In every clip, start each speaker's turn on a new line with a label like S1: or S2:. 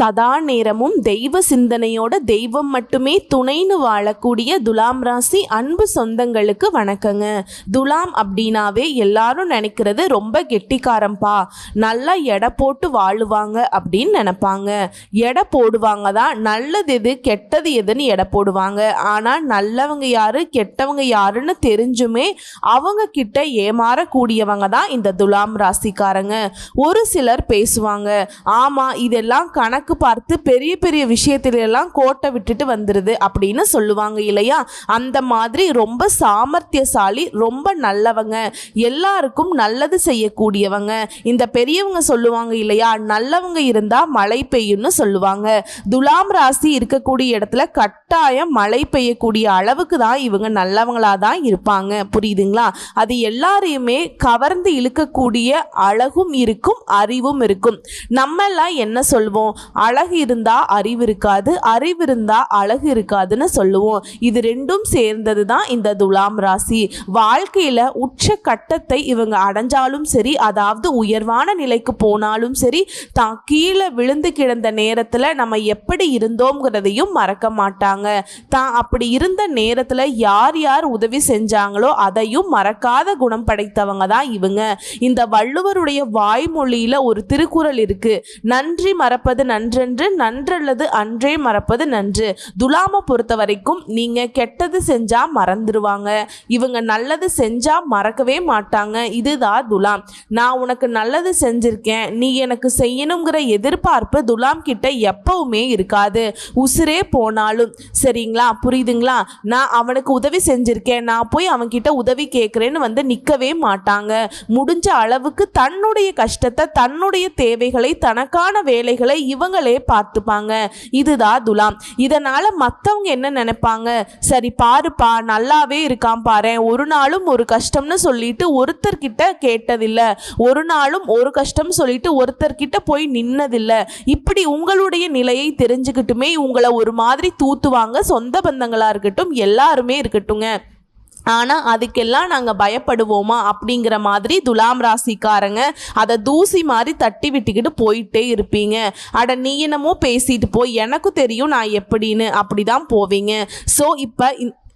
S1: சதா நேரமும் தெய்வ சிந்தனையோட தெய்வம் மட்டுமே துணைன்னு வாழக்கூடிய துலாம் ராசி அன்பு சொந்தங்களுக்கு வணக்கங்க. துலாம் அப்படின்னாவே எல்லாரும் நினைக்கிறது ரொம்ப கெட்டிக்காரம்பா. நல்லா எடை போட்டு வாழுவாங்க அப்படின்னு நினைப்பாங்க. எடை போடுவாங்க தான் நல்லது எது கெட்டது எதுன்னு எடை போடுவாங்க. ஆனால் நல்லவங்க யாரு கெட்டவங்க யாருன்னு தெரிஞ்சுமே அவங்க கிட்ட ஏமாறக்கூடியவங்க தான் இந்த துலாம் ராசிக்காரங்க. ஒரு சிலர் பேசுவாங்க. ஆமாம் இதெல்லாம் கணக்கு பார்த்து பெரிய பெரிய விஷயத்திலெல்லாம் கோட்டை விட்டுட்டு வந்துடுது அப்படின்னு சொல்லுவாங்க இல்லையா? அந்த மாதிரி ரொம்ப சாமர்த்தியசாலி ரொம்ப நல்லவங்க எல்லாருக்கும் நல்லது செய்யக்கூடியவங்க. இந்த பெரியவங்க சொல்லுவாங்க இல்லையா? நல்லவங்க இருந்தால் மழை பெய்யும்னு சொல்லுவாங்க. துலாம் ராசி இருக்கக்கூடிய இடத்துல கட்டாயம் மழை பெய்யக்கூடிய அளவுக்கு தான் இவங்க நல்லவங்களாக தான் இருப்பாங்க. புரியுதுங்களா? அது எல்லாரையுமே கவர்ந்து இழுக்கக்கூடிய அழகும் இருக்கும் அறிவும் இருக்கும். நம்மெல்லாம் என்ன சொல்வோம்? அழகு இருந்தா அறிவு இருக்காது அறிவு இருந்தா அழகு இருக்காதுன்னு சொல்லுவோம். இது ரெண்டும் சேர்ந்தது தான் இந்த துலாம் ராசி. வாழ்க்கையில உச்ச கட்டத்தை இவங்க அடைஞ்சாலும் சரி அதாவது உயர்வான நிலைக்கு போனாலும் சரி தான் கீழே விழுந்து கிடந்த நேரத்தில் நம்ம எப்படி இருந்தோங்கிறதையும் மறக்க மாட்டாங்க. தான் அப்படி இருந்த நேரத்தில் யார் யார் உதவி செஞ்சாங்களோ அதையும் மறக்காத குணம் படைத்தவங்க தான் இவங்க. இந்த வள்ளுவருடைய வாய்மொழியில் ஒரு திருக்குறள் இருக்கு. நன்றி மறப்பது நன்றென்று நன்றல்லது அன்றே மறப்பது நன்று. துலாமை பொறுத்த வரைக்கும் நீங்கள் கெட்டது செஞ்சால் மறந்துடுவாங்க இவங்க நல்லது செஞ்சால் மறக்கவே மாட்டாங்க. இதுதான் துலாம். நான் உனக்கு நல்லது செஞ்சிருக்கேன். நீ எனக்கு செய்யணுங்கிற எதிர்பார்ப்பு துலாம் கிட்ட எப்பவுமே இருக்காது. உசுரே போனாலும். சரிங்களா? புரியுதுங்களா? நான் அவனுக்கு உதவி செஞ்சிருக்கேன். நான் போய் அவன்கிட்ட உதவி கேட்குறேன்னு வந்து நிற்கவே மாட்டாங்க. முடிஞ்ச அளவுக்கு தன்னுடைய கஷ்டத்தை தன்னுடைய தேவைகளை தனக்கான வேலைகளை அவங்களே பார்த்துப்பாங்க. இதுதான் துலாம். இதனால் மற்றவங்க என்ன நினைப்பாங்க? சரி பாருப்பா நல்லாவே இருக்கான் பாரு ஒரு நாளும் ஒரு கஷ்டம்னு சொல்லிட்டு ஒருத்தர்கிட்ட கேட்டதில்லை. ஒரு நாளும் ஒரு கஷ்டம் சொல்லிட்டு ஒருத்தர்கிட்ட போய் நின்னதில்லை. இப்படி உங்களுடைய நிலையை தெரிஞ்சுக்கிட்டுமே உங்களை ஒரு மாதிரி தூத்துவாங்க. சொந்த பந்தங்களாக இருக்கட்டும் எல்லாருமே இருக்கட்டுங்க. ஆனால் அதுக்கெல்லாம் நாங்கள் பயப்படுவோமா அப்படிங்கிற மாதிரி துலாம் ராசிக்காரங்க அதை தூசி மாதிரி தட்டி விட்டுக்கிட்டு போயிட்டே இருப்பீங்க. அட நீ என்னமோ பேசிட்டு போய் எனக்கும் தெரியும் நான் எப்படின்னு. அப்படி தான் போவீங்க. ஸோ இப்போ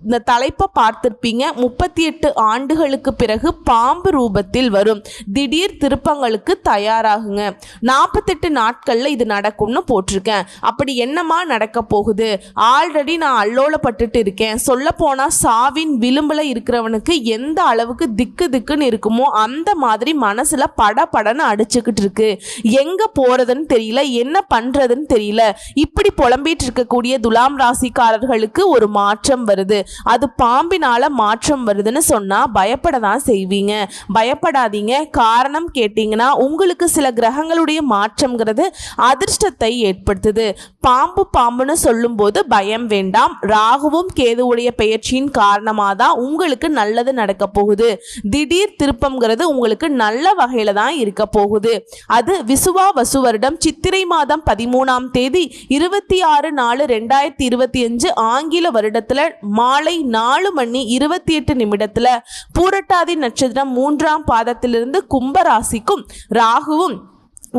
S1: இந்த தலைப்பை பார்த்துருப்பீங்க. முப்பத்தி எட்டு ஆண்டுகளுக்கு பிறகு பாம்பு ரூபத்தில் வரும். திடீர் திருப்பங்களுக்கு தயாராகுங்க. நாற்பத்தெட்டு நாட்களில் இது நடக்கும்னு போட்டிருக்கேன். அப்படி என்னமா நடக்க போகுது? ஆல்ரெடி நான் அல்லோலப்பட்டுட்டு இருக்கேன். சொல்ல போனால் சாவின் விளிம்பில் இருக்கிறவனுக்கு எந்த அளவுக்கு திக்கு திக்குன்னு இருக்குமோ அந்த மாதிரி மனசில் பட படன்னு அடிச்சுக்கிட்டு இருக்கு. எங்கே போகிறதுன்னு தெரியல. என்ன பண்ணுறதுன்னு தெரியல. இப்படி புலம்பிட்டு இருக்கக்கூடிய துலாம் ராசிக்காரர்களுக்கு ஒரு மாற்றம் வருது. அது பாம்பினால மாற்றம் வருதுன்னு சொன்னா பயப்பட தான் செய்வீங்க. பயப்படாதீங்க. காரணம் கேட்டிங்கன்னா உங்களுக்கு சில கிரகங்களுடைய மாற்றம்ங்கிறது அதிர்ஷ்டத்தை ஏற்படுத்துது. பாம்பு பாம்புன்னு சொல்லும்போது பயம் வேண்டாம். ராகுவும் கேதுவுடைய பெயர்ச்சியின் காரணமாக தான் உங்களுக்கு நல்லது நடக்க போகுது. திடீர் திருப்பம்ங்கிறது உங்களுக்கு நல்ல வகையில தான் இருக்க போகுது. அது விசுவா வசு வருடம் சித்திரை மாதம் பதிமூணாம் தேதி இருபத்தி ஆறு நாலு ரெண்டாயிரத்தி இருபத்தி அஞ்சு ஆங்கில வருடத்துல மாலை நாலு மணி இருபத்தி எட்டு நிமிடத்துல பூரட்டாதி நட்சத்திரம் மூன்றாம் பாதத்திலிருந்து கும்பராசிக்கும் ராகுவும்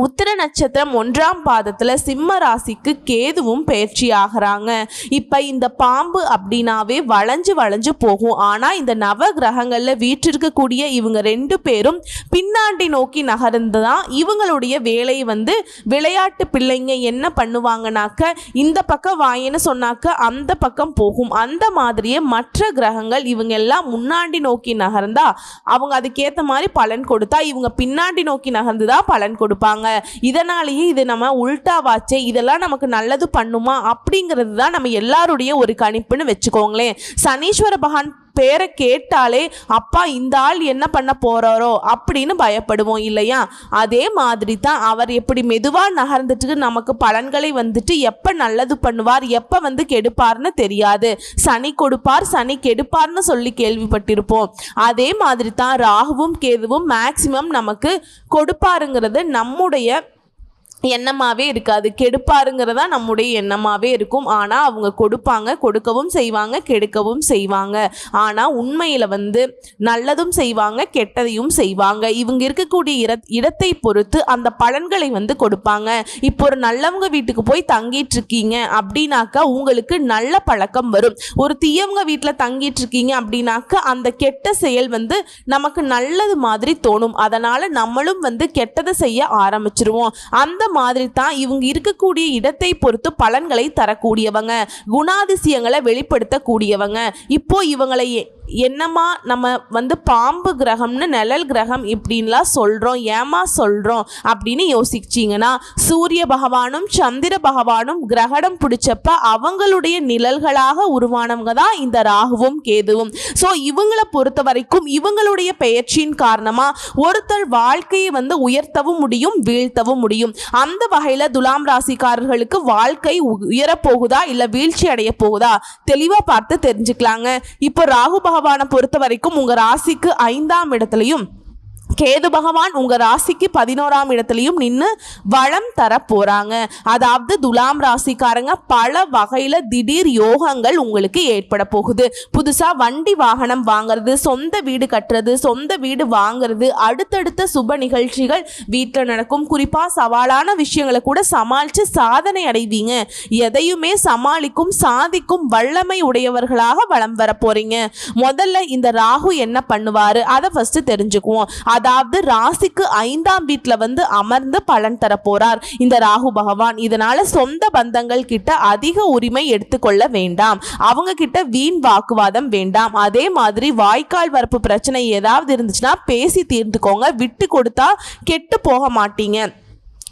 S1: உத்திர நட்சத்திரம் ஒன்றாம் பாதத்தில் சிம்ம ராசிக்கு கேதுவும் பயிற்சி ஆகிறாங்க இப்போ இந்த பாம்பு அப்படின்னாவே வளைஞ்சு வளைஞ்சு போகும். ஆனால் இந்த நவ கிரகங்களில் வீற்றிருக்கக்கூடிய இவங்க ரெண்டு பேரும் பின்னாண்டி நோக்கி நகர்ந்து தான் இவங்களுடைய வேலை வந்து விளையாட்டு பிள்ளைங்க என்ன பண்ணுவாங்கனாக்க இந்த பக்கம் வாயின்னு சொன்னாக்க அந்த பக்கம் போகும். அந்த மாதிரியே மற்ற கிரகங்கள் இவங்க எல்லாம் முன்னாடி நோக்கி நகர்ந்தா அவங்க அதுக்கேற்ற மாதிரி பலன் கொடுத்தா இவங்க பின்னாடி நோக்கி நகர்ந்து தான் பலன் கொடுப்பாங்க. இதனாலேயே இது நம்ம உள்டாவாச்சே இதெல்லாம் நமக்கு நல்லது பண்ணுமா? அப்படிங்கிறது தான் நம்ம எல்லாருடைய ஒரு கணிப்புன்னு வச்சுக்கோங்களேன். சனீஸ்வர பகவான் பேரை கேட்டாலே அப்பா இந்த ஆள் என்ன பண்ண போறாரோ? அப்படின்னு பயப்படுவோம் இல்லையா? அதே மாதிரி தான் அவர் எப்படி மெதுவாக நகர்ந்துட்டு நமக்கு பலன்களை வந்துட்டு எப்போ நல்லது பண்ணுவார் எப்போ வந்து கெடுப்பார்னு தெரியாது. சனி கொடுப்பார் சனி கெடுப்பார்னு சொல்லி கேள்விப்பட்டிருப்போம். அதே மாதிரி தான் ராகுவும் கேதுவும் மேக்சிமம் நமக்கு கொடுப்பாருங்கிறது நம்முடைய எண்ணமாகவே இருக்காது. கெடுப்பாருங்கிறதா நம்முடைய எண்ணமாகவே இருக்கும். ஆனால் அவங்க கொடுப்பாங்க கொடுக்கவும் செய்வாங்க கெடுக்கவும் செய்வாங்க. ஆனால் உண்மையில் வந்து நல்லதும் செய்வாங்க கெட்டதையும் செய்வாங்க. இவங்க இருக்கக்கூடிய இட இடத்தை பொறுத்து அந்த பலன்களை வந்து கொடுப்பாங்க. இப்போ ஒரு நல்லவங்க வீட்டுக்கு போய் தங்கிட்டு இருக்கீங்க அப்படின்னாக்கா உங்களுக்கு நல்ல பழக்கம் வரும். ஒரு தீயவங்க வீட்டில் தங்கிட்டு இருக்கீங்க அப்படின்னாக்கா அந்த கெட்ட செயல் வந்து நமக்கு நல்லது மாதிரி தோணும். அதனால் நம்மளும் வந்து கெட்டதை செய்ய ஆரம்பிச்சிருவோம். அந்த மாதிரி தான் இவங்க இருக்கக்கூடிய இடத்தை பொறுத்து பலன்களை தரக்கூடியவங்க குணாதிசயங்களை வெளிப்படுத்தக்கூடியவங்க. இப்போ இவங்களை என்னம்மா நம்ம வந்து பாம்பு கிரகம்னு நிழல் கிரகம் இப்படின்லாம் சொல்கிறோம் ஏமா சொல்கிறோம் அப்படின்னு யோசிச்சிங்கன்னா சூரிய பகவானும் சந்திர பகவானும் கிரகணம் பிடிச்சப்ப அவங்களுடைய நிழல்களாக உருவானவங்க தான் இந்த ராகுவும் கேதுவும். ஸோ இவங்களை பொறுத்த வரைக்கும் இவங்களுடைய பெயர்ச்சியின் காரணமாக ஒருத்தர் வாழ்க்கையை வந்து உயர்த்தவும் முடியும் வீழ்த்தவும் முடியும். அந்த வகையில் துலாம் ராசிக்காரர்களுக்கு வாழ்க்கை உ- உயரப்போகுதா இல்லை வீழ்ச்சி அடைய போகுதா தெளிவாக பார்த்து தெரிஞ்சுக்கலாங்க. இப்போ ராகு பகவானை பொறுத்த வரைக்கும் உங்கள் ராசிக்கு ஐந்தாம் இடத்துலையும் கேது பகவான் உங்கள் ராசிக்கு பதினோராம் இடத்துலையும் நின்று வளம் தர போகிறாங்க அதாவது துலாம் ராசிக்காரங்க பல வகையில் திடீர் யோகங்கள் உங்களுக்கு ஏற்பட போகுது. புதுசாக வண்டி வாகனம் வாங்குறது சொந்த வீடு கட்டுறது சொந்த வீடு வாங்குறது அடுத்தடுத்த சுப நிகழ்ச்சிகள் வீட்டில் நடக்கும். குறிப்பாக சவாலான விஷயங்களை கூட சமாளித்து சாதனை அடைவீங்க. எதையுமே சமாளிக்கும் சாதிக்கும் வல்லமை உடையவர்களாக வலம் வர போகிறீங்க முதல்ல இந்த ராகு என்ன பண்ணுவார்? அதை ஃபஸ்ட்டு தெரிஞ்சுக்குவோம். அது அதாவது ராசிக்கு ஐந்தாம் வீட்டில் வந்து அமர்ந்து பலன் தர போறார் இந்த ராகு பகவான். இதனால சொந்த பந்தங்கள் கிட்ட அதிக உரிமை எடுத்துக்கொள்ள வேண்டாம். அவங்க கிட்ட வீண் வாக்குவாதம் வேண்டாம். அதே மாதிரி வாய்க்கால் வரப்பு பிரச்சனை ஏதாவது இருந்துச்சுன்னா பேசி தீர்ந்துக்கோங்க. விட்டு கொடுத்தா கெட்டு போக மாட்டீங்க.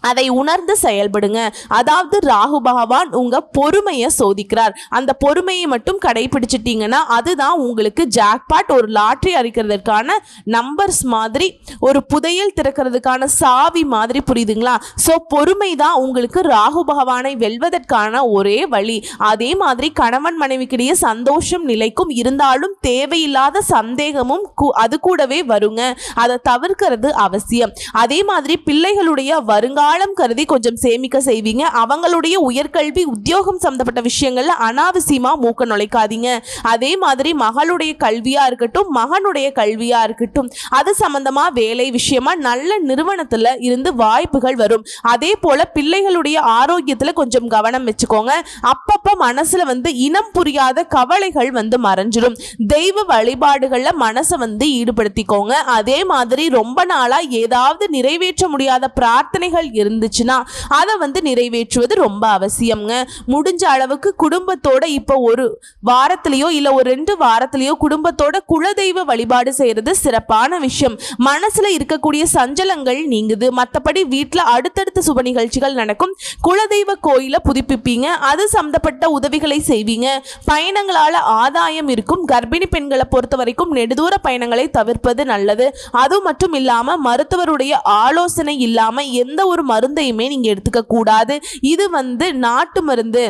S1: அதை உணர்ந்து செயல்படுங்க. அதாவது ராகு பகவான் உங்க பொறுமையை சோதிக்கிறார். அந்த பொறுமையை மட்டும் கடைபிடிச்சிட்டீங்கன்னா அதுதான் உங்களுக்கு ஜாக்பாட் ஒரு லாட்ரி அடிக்கிறதுக்கான நம்பர்ஸ் மாதிரி ஒரு புதையல் திறக்கிறதுக்கான சாவி மாதிரி புரியுதுங்களா? ஸோ பொறுமை தான் உங்களுக்கு ராகு பகவானை வெல்வதற்கான ஒரே வழி. அதே மாதிரி கணவன் மனைவிக்கிடையே சந்தோஷம் நிலைக்கும் இருந்தாலும் தேவையில்லாத சந்தேகமும் அது கூடவே வருங்க. அதை தவிர்க்கிறது அவசியம். அதே மாதிரி பிள்ளைகளுடைய வருங்கால காலம் கருதி கொஞ்சம் சேமிக்க செய்வீங்க. அவங்களுடைய உயர்கல்வி உத்தியோகம் சம்பந்தப்பட்ட விஷயங்கள்ல அனாவசியமா மூக்க நுழைக்காதீங்க. அதே மாதிரி மகளுடைய கல்வியா இருக்கட்டும் மகனுடைய கல்வியா இருக்கட்டும் அது சம்பந்தமா வேலை விஷயமா நல்ல நிறுவனத்துல இருந்து வாய்ப்புகள் வரும். அதே போல பிள்ளைகளுடைய ஆரோக்கியத்துல கொஞ்சம் கவனம் வச்சுக்கோங்க. அப்பப்ப மனசுல வந்து இனம் புரியாத கவலைகள் வந்து மறைஞ்சிடும் தெய்வ வழிபாடுகள்ல மனசை வந்து ஈடுபடுத்திக்கோங்க. அதே மாதிரி ரொம்ப நாளா ஏதாவது நிறைவேற்ற முடியாத பிரார்த்தனைகள் இருந்துச்சுன்னா அதை வந்து நிறைவேற்றுவது ரொம்ப அவசியம்ங்க. முடிஞ்ச அளவுக்கு குடும்பத்தோட இப்போ ஒரு வாரத்திலேயோ இல்லை ஒரு ரெண்டு வாரத்திலேயோ குடும்பத்தோட குலதெய்வ வழிபாடு செய்யறது சிறப்பான விஷயம். மனசுல இருக்கக்கூடிய சஞ்சலங்கள் நீங்குது. மற்றபடி வீட்டில் அடுத்தடுத்த சுப நிகழ்ச்சிகள் நடக்கும். குலதெய்வ கோயிலை புதுப்பிப்பீங்க. அது சம்பந்தப்பட்ட உதவிகளை செய்வீங்க. பயணங்களால ஆதாயம் இருக்கும். கர்ப்பிணி பெண்களை பொறுத்த வரைக்கும் நெடுதூர பயணங்களை தவிர்ப்பது நல்லது. அது மட்டும் இல்லாம மருத்துவருடைய ஆலோசனை இல்லாம எந்த ஒரு மருந்தையுமே நீங்கள் எடுத்துக்க கூடாது இது வந்து நாட்டு மருந்து.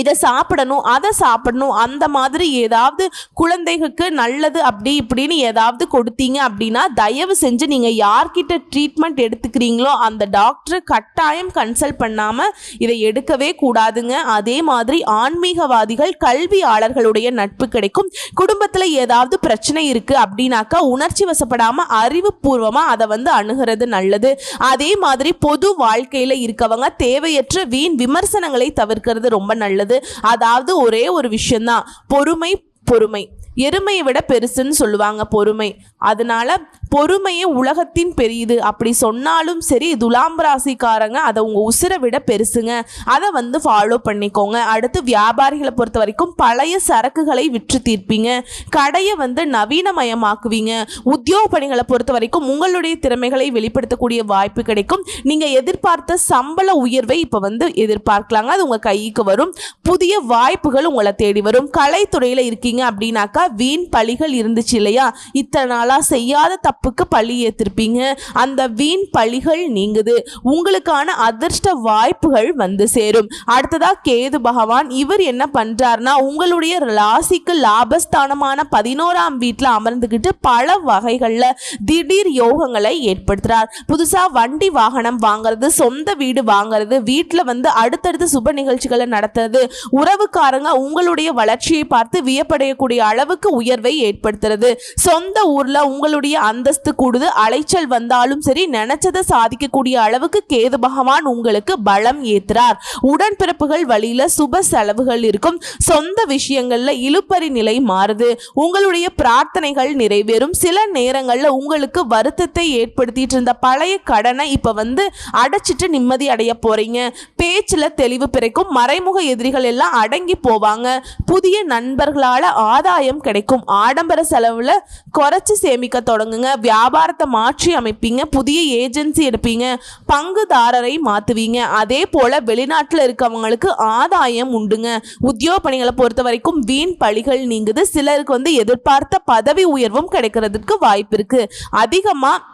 S1: இதை சாப்பிடணும் அதை சாப்பிடணும் அந்த மாதிரி ஏதாவது குழந்தைகளுக்கு நல்லது அப்படி இப்படின்னு ஏதாவது கொடுத்தீங்க அப்படின்னா தயவு செஞ்சு நீங்கள் யார்கிட்ட ட்ரீட்மெண்ட் எடுத்துக்கிறீங்களோ அந்த டாக்டர் கட்டாயம் கன்சல்ட் பண்ணாமல் இதை எடுக்கவே கூடாதுங்க. அதே மாதிரி ஆன்மீகவாதிகள் கல்வியாளர்களுடைய நட்பு கிடைக்கும். குடும்பத்தில் ஏதாவது பிரச்சனை இருக்குது அப்படின்னாக்கா உணர்ச்சி வசப்படாமல் அறிவுபூர்வமாக அதை வந்து அணுகிறது நல்லது. அதே மாதிரி பொது வாழ்க்கையில் இருக்கவங்க தேவையற்ற வீண் விமர்சனங்களை தவிர்க்கிறது ரொம்ப நல்லது. அதாவது ஒரே ஒரு விஷயம்தான். பொறுமை பொறுமை. எருமையை விட பெருசுன்னு சொல்லுவாங்க பொறுமை. அதனால பொறுமையே உலகத்தின் பெரியது. அப்படி சொன்னாலும் சரி துலாம் ராசிக்காரங்க அதை உங்க உசிரை விட பெருசுங்க. அதை வந்து ஃபாலோ பண்ணிக்கோங்க. அடுத்து வியாபாரிகளை பொறுத்த வரைக்கும் பழைய சரக்குகளை விற்று தீர்ப்பீங்க. கடையை வந்து நவீனமயமாக்குவீங்க. உத்தியோக பணிகளை பொறுத்த வரைக்கும் உங்களுடைய திறமைகளை வெளிப்படுத்தக்கூடிய வாய்ப்பு கிடைக்கும். நீங்க எதிர்பார்த்த சம்பள உயர்வை இப்போ வந்து எதிர்பார்க்கலாங்க. அது உங்க கைக்கு வரும். புதிய வாய்ப்புகள் உங்களை தேடி வரும். கலைத்துறையில இருக்கீங்க அப்படின்னாக்கா வீண் பழிகள் இருந்துச்சு இல்லையா? இத்தனை நாளா செய்யாத தப்பு தப்புக்கு பழி ஏத்திருப்பீங்க. அந்த வீண் பழிகள் நீங்குது. உங்களுக்கான அதிர்ஷ்ட வாய்ப்புகள் வந்து சேரும். அடுத்ததா கேது பகவான் இவர் என்ன பண்றாருன்னா உங்களுடைய ராசிக்கு லாபஸ்தானமான பதினோராம் வீட்டில் அமர்ந்துக்கிட்டு பல வகைகளில் திடீர் யோகங்களை ஏற்படுத்துறார். புதுசா வண்டி வாகனம் வாங்குறது சொந்த வீடு வாங்குறது வீட்டில் வந்து அடுத்தடுத்து சுப நிகழ்ச்சிகளை நடத்துறது உறவுக்காரங்க உங்களுடைய வளர்ச்சியை பார்த்து வியப்படையக்கூடிய அளவுக்கு உயர்வை ஏற்படுத்துறது. சொந்த ஊர்ல உங்களுடைய அந்தஸ்து கூடுது அலைச்சல் வந்தாலும் சரி நினைச்சதை சாதிக்கக்கூடிய அளவுக்கு கேது பகவான் உங்களுக்கு பலம் ஏத்துறார். உடன்பிறப்புகள் வழியில சுப செலவுகள் இருக்கும். சொந்த விஷயங்கள்ல இழுப்பறி நிலை மாறுது. உங்களுடைய பிரார்த்தனைகள் நிறைவேறும். சில நேரங்கள்ல உங்களுக்கு வருத்தத்தை ஏற்படுத்திட்டு இருந்த பழைய கடனை இப்ப வந்து அடைச்சிட்டு நிம்மதி அடைய போறீங்க. பேச்சுல தெளிவு பிறக்கும். மறைமுக எதிரிகள் எல்லாம் அடங்கி போவாங்க. புதிய நண்பர்களால ஆதாயம் கிடைக்கும். ஆடம்பர செலவுல குறைச்சு சேமிக்க தொடங்குங்க. வியாபாரத்தை மாற்றி அமைப்பீங்க புதிய ஏஜென்சி எடுப்பீங்க பங்குதாரரை மாற்றுவீங்க அதே போல் வெளிநாட்டில் இருக்கவங்களுக்கு ஆதாயம் உண்டுங்க. உத்தியோக பணிகளை பொறுத்த வரைக்கும் வீண் பழிகள் நீங்குது. சிலருக்கு வந்து எதிர்பார்த்த பதவி உயர்வும் கிடைக்கிறதுக்கு வாய்ப்பு இருக்குது அதிகமாக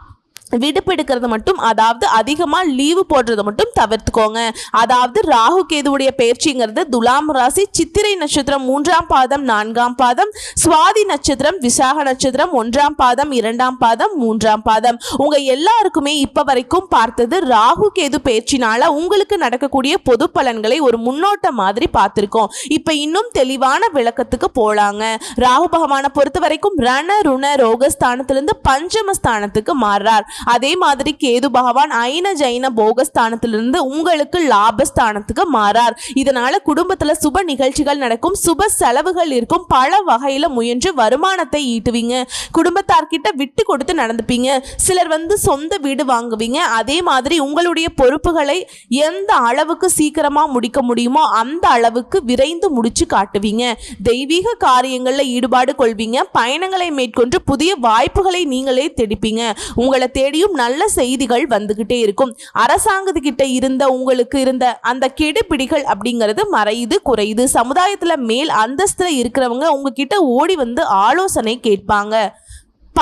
S1: விடுப்பு எடுக்கிறது மட்டும் அதாவது அதிகமாக லீவு போடுறதை மட்டும் தவிர்த்துக்கோங்க. அதாவது ராகு கேதுவுடைய பயிற்சிங்கிறது துலாம் ராசி சித்திரை நட்சத்திரம் மூன்றாம் பாதம் நான்காம் பாதம் சுவாதி நட்சத்திரம் விசாக நட்சத்திரம் ஒன்றாம் பாதம் இரண்டாம் பாதம் மூன்றாம் பாதம். உங்க எல்லாருக்குமே இப்ப வரைக்கும் பார்த்தது ராகு கேது பயிற்சினால உங்களுக்கு நடக்கக்கூடிய பொது பலன்களை ஒரு முன்னோட்ட மாதிரி பார்த்துருக்கோம். இப்ப இன்னும் தெளிவான விளக்கத்துக்கு போலாங்க. ராகு பகவானை பொறுத்த வரைக்கும் ரண ருண ரோகஸ்தானத்திலிருந்து பஞ்சமஸ்தானத்துக்கு மாறுறார். அதே மாதிரி கேது பகவான் ஐன ஜைன போகஸ்தானத்திலிருந்து உங்களுக்கு லாபஸ்தானத்துக்கு மாறார். இதனால குடும்பத்துல சுப நிகழ்ச்சிகள் நடக்கும் சுப செலவுகள் இருக்கும் பல வகையில முயன்று வருமானத்தை ஈட்டுவீங்க. குடும்பத்தார்கிட்ட விட்டு கொடுத்து நடந்துப்பீங்க. சிலர் வந்து சொந்த வீடு வாங்குவீங்க. அதே மாதிரி உங்களுடைய பொறுப்புகளை எந்த அளவுக்கு சீக்கிரமா முடிக்க முடியுமோ அந்த அளவுக்கு விரைந்து முடிச்சு காட்டுவீங்க. தெய்வீக காரியங்களில் ஈடுபாடு கொள்வீங்க. பயணங்களை மேற்கொண்டு புதிய வாய்ப்புகளை நீங்களே தெடிப்பீங்க. உங்களை தேடி தேடியும் நல்ல செய்திகள் வந்துகிட்டே இருக்கும். அரசாங்கத்துக்கிட்ட இருந்த உங்களுக்கு இருந்த அந்த கெடுபிடிகள் அப்படிங்கிறது மறையுது குறையுது. சமுதாயத்தில் மேல் அந்தஸ்தில் இருக்கிறவங்க உங்ககிட்ட ஓடி வந்து ஆலோசனை கேட்பாங்க.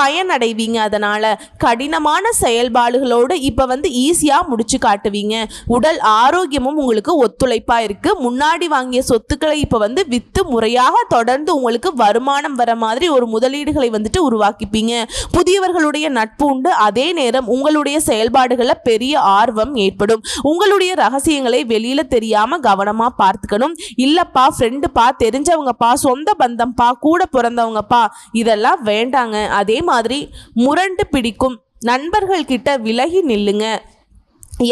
S1: பயனடைவீங்க. அதனால் கடினமான செயல்பாடுகளோடு இப்போ வந்து ஈஸியாக முடிச்சு காட்டுவீங்க. உடல் ஆரோக்கியமும் உங்களுக்கு ஒத்துழைப்பாக இருக்குது முன்னாடி வாங்கிய சொத்துக்களை இப்போ வந்து விற்று முறையாக தொடர்ந்து உங்களுக்கு வருமானம் வர மாதிரி ஒரு முதலீடுகளை வந்துட்டு உருவாக்கிப்பீங்க. புதியவர்களுடைய நட்பு உண்டு. அதே நேரம் உங்களுடைய செயல்பாடுகளில் பெரிய ஆர்வம் ஏற்படும். உங்களுடைய ரகசியங்களை வெளியில் தெரியாமல் கவனமாக பார்த்துக்கணும். இல்லைப்பா ஃப்ரெண்டுப்பா தெரிஞ்சவங்கப்பா சொந்த பந்தம்ப்பா கூட பிறந்தவங்கப்பா இதெல்லாம் வேண்டாங்க. அதே மாதிரி முரண்டு பிடிக்கும். நண்பர்கள் கிட்ட விலகி நில்லுங்க.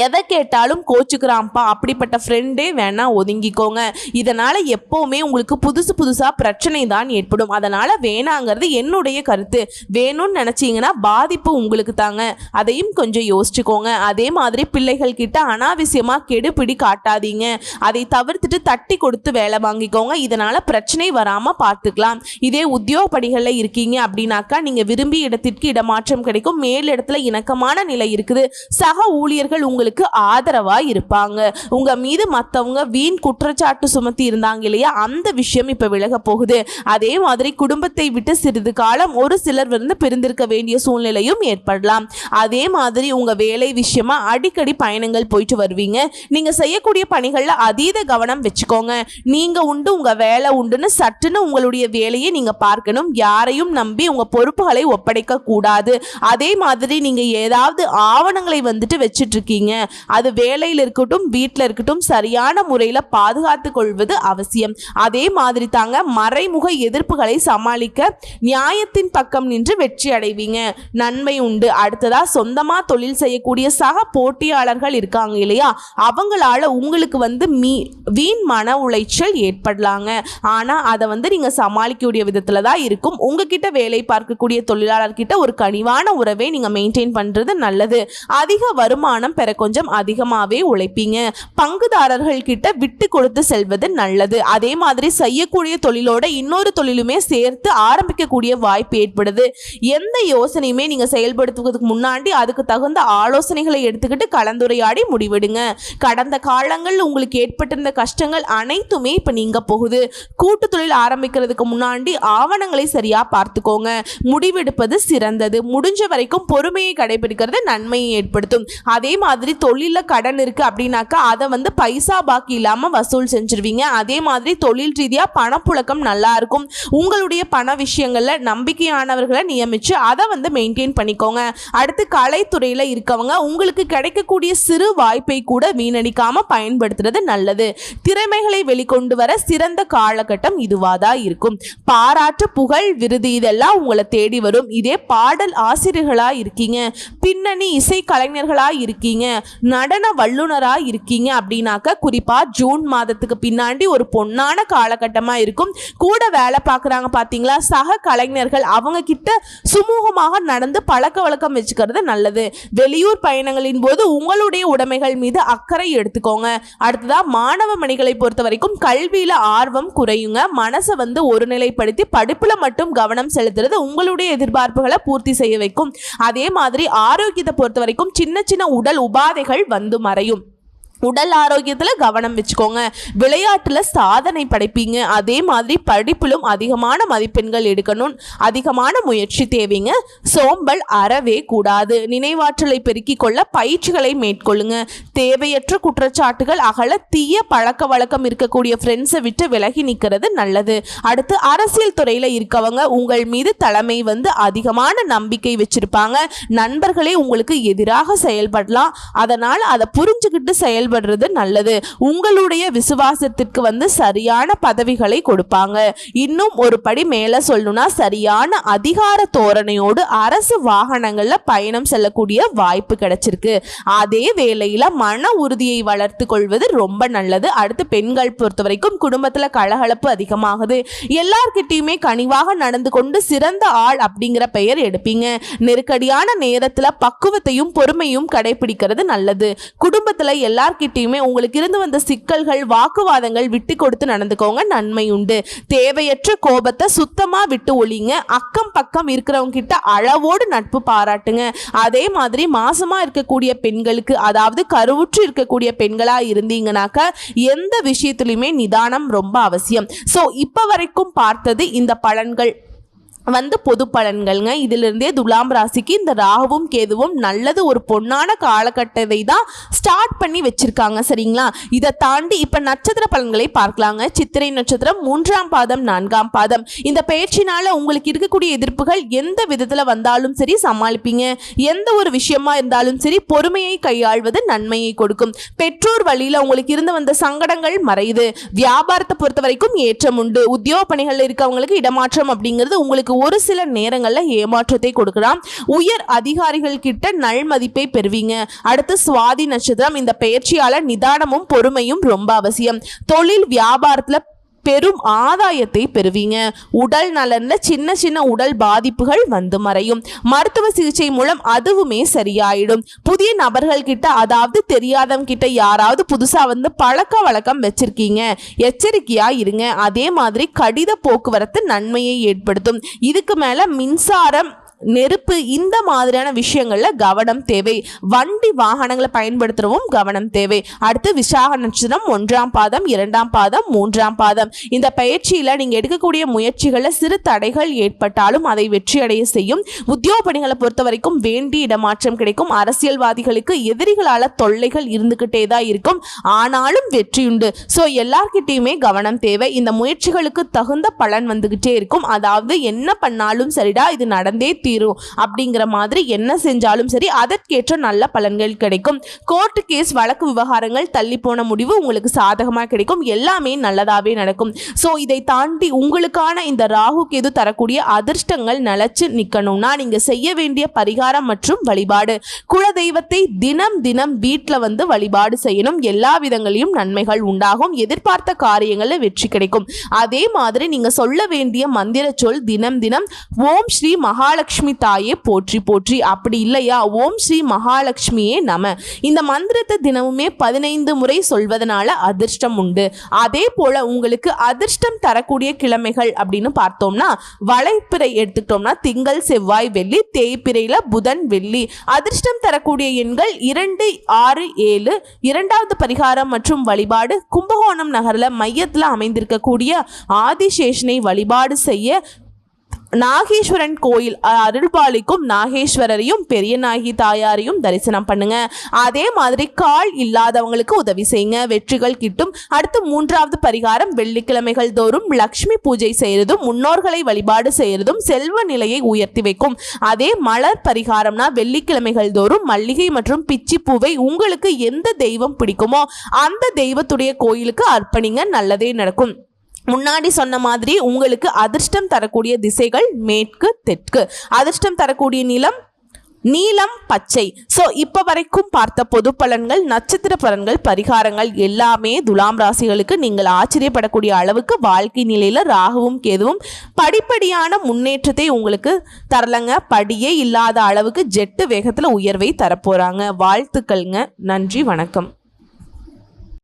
S1: எதை கேட்டாலும் கோச்சுக்கிறான்ப்பா. அப்படிப்பட்ட ஃப்ரெண்டே வேணால் ஒதுங்கிக்கோங்க. இதனால் எப்போவுமே உங்களுக்கு புதுசு புதுசாக பிரச்சனை தான் ஏற்படும். அதனால் வேணாங்கிறது என்னுடைய கருத்து. வேணும்னு நினச்சிங்கன்னா பாதிப்பு உங்களுக்கு தாங்க. அதையும் கொஞ்சம் யோசிச்சுக்கோங்க. அதே மாதிரி பிள்ளைகள் கிட்ட அனாவசியமாக கெடுபிடி காட்டாதீங்க. அதை தவிர்த்துட்டு தட்டி கொடுத்து வேலை வாங்கிக்கோங்க. இதனால் பிரச்சனை வராமல் பார்த்துக்கலாம். இதே உத்தியோக படிகளில் இருக்கீங்க அப்படின்னாக்கா நீங்கள் விரும்பிய இடத்திற்கு இடமாற்றம் கிடைக்கும். மேல் இடத்துல இணக்கமான நிலை இருக்குது. சக ஊழியர்கள் உங்கள் உங்களுக்கு ஆதரவா இருப்பாங்க. உங்க மீது மற்றவங்க வீண் குற்றச்சாட்டு சுமத்தி இருந்தாங்க இல்லையா? அந்த விஷயம் இப்ப விலக போகுது. அதே மாதிரி குடும்பத்தை விட்டு சிறிது காலம் ஒரு சிலர் வந்து பிரிந்திருக்க வேண்டிய சூழ்நிலையும் ஏற்படலாம். அதே மாதிரி உங்க வேலை விஷயமா அடிக்கடி பயணங்கள் போயிட்டு வருவீங்க. நீங்க செய்யக்கூடிய பணிகள்ல அதீத கவனம் வச்சுக்கோங்க. நீங்க உண்டு உங்க வேலை உண்டுன்னு சட்டுன்னு உங்களுடைய வேலையை நீங்க பார்க்கணும். யாரையும் நம்பி உங்க பொறுப்புகளை ஒப்படைக்க கூடாது. அதே மாதிரி நீங்க ஏதாவது ஆவணங்களை வந்துட்டு வச்சிட்டு இருக்கீங்க. அது வேலையில் இருக்கட்டும் வீட்டில் இருக்கட்டும் சரியான முறையில் பாதுகாத்து கொள்வது அவசியம். அதே மாதிரி தாங்க மறைமுக எதிர்ப்புகளை சமாளிக்க நியாயத்தின் பக்கம் நின்று வெற்றி அடைவீங்க. நன்மை உண்டு. அடுத்ததா சொந்தமாக தொழில் செய்யக்கூடிய சக போட்டியாளர்கள் இருக்காங்க இல்லையா? அவங்களால உங்களுக்கு வந்து மீ வீண் மன உளைச்சல் ஏற்படலாங்க. ஆனால் அதை வந்து நீங்கள் சமாளிக்கக்கூடிய விதத்தில் தான் இருக்கும். உங்ககிட்ட வேலை பார்க்கக்கூடிய தொழிலாளர்கிட்ட ஒரு கனிவான உறவை நீங்கள் மெயின்டைன் பண்ணுறது நல்லது. அதிக வருமானம் பெற கொஞ்சம் அதிகமாகவே உழைப்பீங்க. பங்குதாரர்கள் கிட்ட விட்டு கொடுத்து செல்வது நல்லது. அதே மாதிரி செய்யக்கூடிய தொழிலோட இன்னொரு தொழிலுமே சேர்த்து ஆரம்பிக்கக்கூடிய வாய்ப்பு ஏற்படுது. எந்த யோசனையுமே நீங்க செயல்படுத்துவதற்கு முன்னாடி அதுக்கு தகுந்த ஆலோசனைகளை எடுத்துக்கிட்டு கலந்துரையாடி முடிவெடுங்க. கடந்த காலங்கள் உங்களுக்கு ஏற்பட்டிருந்த கஷ்டங்கள் அனைத்துமே இப்ப நீங்க போகுது. கூட்டு தொழில் ஆரம்பிக்கிறதுக்கு முன்னாடி ஆவணங்களை சரியா பார்த்துக்கோங்க. முடிவெடுப்பது சிறந்தது. முடிஞ்ச வரைக்கும் பொறுமையை கடைபிடிக்கிறது நன்மையை ஏற்படுத்தும். அதே மாதிரி மாதிரி தொழிலில் கடன் இருக்குது அப்படின்னாக்கா அதை வந்து பைசா பாக்கி இல்லாமல் வசூல் செஞ்சுருவீங்க. அதே மாதிரி தொழில் ரீதியாக பணப்புழக்கம் நல்லா இருக்கும். உங்களுடைய பண விஷயங்களில் நம்பிக்கையானவர்களை நியமித்து அதை வந்து மெயின்டைன் பண்ணிக்கோங்க. அடுத்து கலைத்துறையில் இருக்கவங்க உங்களுக்கு கிடைக்கக்கூடிய சிறு வாய்ப்பை கூட வீணடிக்காமல் பயன்படுத்துறது நல்லது. திறமைகளை வெளிக்கொண்டு வர சிறந்த காலகட்டம் இதுவாதான் இருக்கும். பாராட்டு புகழ் விருது இதெல்லாம் உங்களை தேடி வரும். இதே பாடல் ஆசிரியர்களாக இருக்கீங்க. பின்னணி இசை கலைஞர்களாக இருக்கீங்க. நடன வல்லுனரா இருக்கீங்க அப்படின்னாக்க குறிப்பா ஜூன் மாதத்துக்கு பின்னாடி ஒரு பொன்னான காலகட்டமா இருக்கும். கூட வேலை பார்க்குறாங்க பார்த்தீங்களா சக கலைஞர்கள் அவங்க கிட்ட சுமூகமாக நடந்து பழக்க வழக்கம் வச்சுக்கிறது நல்லது. வெளியூர் பயணங்களின் போது உங்களுடைய உடைமைகள் மீது அக்கறை எடுத்துக்கோங்க. அடுத்ததா மாணவ மணிகளை பொறுத்த வரைக்கும் கல்வியில ஆர்வம் குறையுங்க. மனசை வந்து ஒருநிலைப்படுத்தி படிப்புல மட்டும் கவனம் செலுத்துறது உங்களுடைய எதிர்பார்ப்புகளை பூர்த்தி செய்ய வைக்கும். அதே மாதிரி ஆரோக்கியத்தை பொறுத்த வரைக்கும் சின்ன சின்ன உடல் உபாதைகள் வந்து மறையும். உடல் ஆரோக்கியத்தில் கவனம் வச்சுக்கோங்க. விளையாட்டில் சாதனை படைப்பீங்க. அதே மாதிரி படிப்பிலும் அதிகமான மதிப்பெண்கள் எடுக்கணும். அதிகமான முயற்சி தேவைங்க. சோம்பல் அறவே கூடாது. நினைவாற்றலை பெருக்கிக் கொள்ள பயிற்சிகளை மேற்கொள்ளுங்க. தேவையற்ற குற்றச்சாட்டுகள் அகல தீய பழக்க வழக்கம் இருக்கக்கூடிய ஃப்ரெண்ட்ஸை விட்டு விலகி நிற்கிறது நல்லது. அடுத்து அரசியல் துறையில் இருக்கவங்க உங்கள் மீது தலைமை வந்து அதிகமான நம்பிக்கை வச்சிருப்பாங்க. நண்பர்களே உங்களுக்கு எதிராக செயல்படலாம். அதனால் அதை புரிஞ்சுக்கிட்டு செயல் செயல்படுறது நல்லது. உங்களுடைய விசுவாசத்திற்கு வந்து சரியான பதவிகளை கொடுப்பாங்க. இன்னும் ஒரு படி மேலே சொல்லணும்னா சரியான அதிகார தோரணையோடு அரசு வாகனங்களில் பயணம் செல்லக்கூடிய வாய்ப்பு கிடைச்சிருக்கு. அதே வேளையில் மன உறுதியை வளர்த்து கொள்வது ரொம்ப நல்லது. அடுத்து பெண்கள் பொறுத்த வரைக்கும் குடும்பத்துல கலகலப்பு அதிகமாகுது. எல்லார்கிட்டயுமே கனிவாக நடந்து கொண்டு சிறந்த ஆள் அப்படிங்கிற பெயர் எடுப்பீங்க. நெருக்கடியான நேரத்தில் பக்குவத்தையும் பொறுமையும் கடைபிடிக்கிறது நல்லது. குடும்பத்துல யார்கிட்டையுமே உங்களுக்கு இருந்து வந்த சிக்கல்கள் வாக்குவாதங்கள் விட்டு கொடுத்து நடந்துக்கோங்க. நன்மை உண்டு தேவையற்ற கோபத்தை சுத்தமாக விட்டு ஒழிங்க. அக்கம் பக்கம் இருக்கிறவங்க கிட்ட அளவோடு நட்பு பாராட்டுங்க. அதே மாதிரி மாசமாக இருக்கக்கூடிய பெண்களுக்கு அதாவது கருவுற்று இருக்கக்கூடிய பெண்களாக இருந்தீங்கனாக்க எந்த விஷயத்துலையுமே நிதானம் ரொம்ப அவசியம். ஸோ இப்போ வரைக்கும் பார்த்தது இந்த பலன்கள். வந்து பொது பலன்கள்ங்க. இதிலிருந்தே துலாம் ராசிக்கு இந்த ராகுவும் கேதுவும் நல்லது ஒரு பொன்னான காலகட்டத்தை தான் ஸ்டார்ட் பண்ணி வச்சிருக்காங்க. சரிங்களா? இதை தாண்டி இப்போ நட்சத்திர பலன்களை பார்க்கலாங்க. சித்திரை நட்சத்திரம் மூன்றாம் பாதம் நான்காம் பாதம். இந்த பயிற்சினால உங்களுக்கு இருக்கக்கூடிய எதிர்ப்புகள் எந்த விதத்தில் வந்தாலும் சரி சமாளிப்பீங்க. எந்த ஒரு விஷயமா இருந்தாலும் சரி பொறுமையை கையாள்வது நன்மையை கொடுக்கும். பெற்றோர் வழியில் உங்களுக்கு இருந்து வந்த சங்கடங்கள் மறையுது. வியாபாரத்தை பொறுத்த வரைக்கும் ஏற்றம் உண்டு. உத்தியோக பணிகளில் இருக்கவங்களுக்கு இடமாற்றம் அப்படிங்கிறது உங்களுக்கு ஒரு சில நேரங்களில் ஏமாற்றத்தை கொடுக்கலாம். உயர் அதிகாரிகள் கிட்ட நல் மதிப்பை பெறுவீங்க. அடுத்து சுவாதி நட்சத்திரம் இந்த பயிற்சியால நிதானமும் பொறுமையும் ரொம்ப அவசியம். தொழில் வியாபாரத்தில் பெரும் ஆதாயத்தை பெறுவீங்க. உடல் நலன்ல சின்ன சின்ன உடல் பாதிப்புகள் வந்து மறையும். மருத்துவ சிகிச்சை மூலம் அதுவுமே சரியாயிடும். புதிய நபர்கள் கிட்ட அதாவது தெரியாதவங்க கிட்ட யாராவது புதுசா வந்து பழக்க வழக்கம் வச்சிருக்கீங்க. எச்சரிக்கையா இருங்க. அதே மாதிரி கடித போக்குவரத்து நன்மையை ஏற்படுத்தும். இதுக்கு மேல மின்சாரம் நெருப்பு இந்த மாதிரியான விஷயங்களில் கவனம் தேவை. வண்டி வாகனங்களை பயன்படுத்துறவும் கவனம் தேவை. அடுத்து விசாக நட்சத்திரம் ஒன்றாம் பாதம் இரண்டாம் பாதம் மூன்றாம் பாதம். இந்த பயிற்சியில் நீங்கள் எடுக்கக்கூடிய முயற்சிகளில் சிறு தடைகள் ஏற்பட்டாலும் அதை வெற்றியடைய செய்யும். உத்தியோக பணிகளை பொறுத்த வரைக்கும் வேண்டி இடமாற்றம் கிடைக்கும். அரசியல்வாதிகளுக்கு எதிரிகளால் தொல்லைகள் இருந்துகிட்டே தான் இருக்கும். ஆனாலும் வெற்றியுண்டு. ஸோ எல்லார்கிட்டையுமே கவனம் தேவை. இந்த முயற்சிகளுக்கு தகுந்த பலன் வந்துகிட்டே இருக்கும். அதாவது என்ன பண்ணாலும் சரிடா இது நடந்தே தீரும். அப்படிங்கிற மாதிரி என்ன செஞ்சாலும் சரி அதற்கேற்ற நல்ல பலன்கள் கிடைக்கும். கோர்ட்டு கேஸ் வழக்கு விவகாரங்கள் தள்ளி போன முடிவு உங்களுக்கு சாதகமாக கிடைக்கும். எல்லாமே நல்லதாகவே நடக்கும். ஸோ இதை தாண்டி உங்களுக்கான இந்த ராகு கேது தரக்கூடிய அதிர்ஷ்டங்கள் நிலச்சி நிற்கணும்னா நீங்கள் செய்ய வேண்டிய பரிகாரம் மற்றும் வழிபாடு. குலதெய்வத்தை தினம் தினம் வீட்டில் வந்து வழிபாடு செய்யணும். எல்லா விதங்களையும் நன்மைகள் உண்டாகும். எதிர்பார்த்த காரியங்களில் வெற்றி கிடைக்கும். அதே மாதிரி நீங்கள் சொல்ல வேண்டிய மந்திர சொல் தினம் தினம் ஓம் ஸ்ரீ மகாலட்சுமி மகாலட்சுமி தாயே போற்றி போற்றி. அப்படி இல்லையா? ஓம் ஸ்ரீ மகாலட்சுமியே நம. இந்த மந்திரத்தை தினமுமே பதினைந்து முறை சொல்வதனால அதிர்ஷ்டம் உண்டு. அதே போல உங்களுக்கு அதிர்ஷ்டம் தரக்கூடிய கிழமைகள் அப்படின்னு பார்த்தோம்னா வளைப்பிறை எடுத்துக்கிட்டோம்னா திங்கள் செவ்வாய் வெள்ளி தேய்பிறையில புதன் வெள்ளி. அதிர்ஷ்டம் தரக்கூடிய எண்கள் இரண்டு ஆறு ஏழு. இரண்டாவது பரிகாரம் மற்றும் வழிபாடு கும்பகோணம் நகரில் மையத்தில் அமைந்திருக்கக்கூடிய ஆதிசேஷனை வழிபாடு செய்ய நாகேஸ்வரன் கோயில் அருள்பாலிக்கும் நாகேஸ்வரரையும் பெரிய நாகி தாயாரையும் தரிசனம் பண்ணுங்க. அதே மாதிரி கால் இல்லாதவங்களுக்கு உதவி செய்யுங்க. வெற்றிகள் கிட்டும். அடுத்து மூன்றாவது பரிகாரம் வெள்ளிக்கிழமைகள் தோறும் லக்ஷ்மி பூஜை செய்யறதும் முன்னோர்களை வழிபாடு செய்யறதும் செல்வ நிலையை உயர்த்தி வைக்கும். அதே மலர் பரிகாரம்னா வெள்ளிக்கிழமைகள் தோறும் மல்லிகை மற்றும் பிச்சி பூவை உங்களுக்கு எந்த தெய்வம் பிடிக்குமோ அந்த தெய்வத்துடைய கோயிலுக்கு அர்ப்பணிங்க. நல்லதே நடக்கும். முன்னாடி சொன்ன மாதிரி உங்களுக்கு அதிர்ஷ்டம் தரக்கூடிய திசைகள் மேற்கு தெற்கு. அதிர்ஷ்டம் தரக்கூடிய நிலம் நீலம் பச்சை. ஸோ இப்போ வரைக்கும் பார்த்த பொது பலன்கள் நட்சத்திர பலன்கள் பரிகாரங்கள் எல்லாமே துலாம் ராசிகளுக்கு நீங்கள் ஆச்சரியப்படக்கூடிய அளவுக்கு வாழ்க்கை நிலையில் ராகுவும் கேதுவும் படிப்படியான முன்னேற்றத்தை உங்களுக்கு தரலங்க. படியே இல்லாத அளவுக்கு ஜெட்டு வேகத்தில் உயர்வை தரப்போகிறாங்க வாழ்த்துக்கள்ங்க. நன்றி வணக்கம்.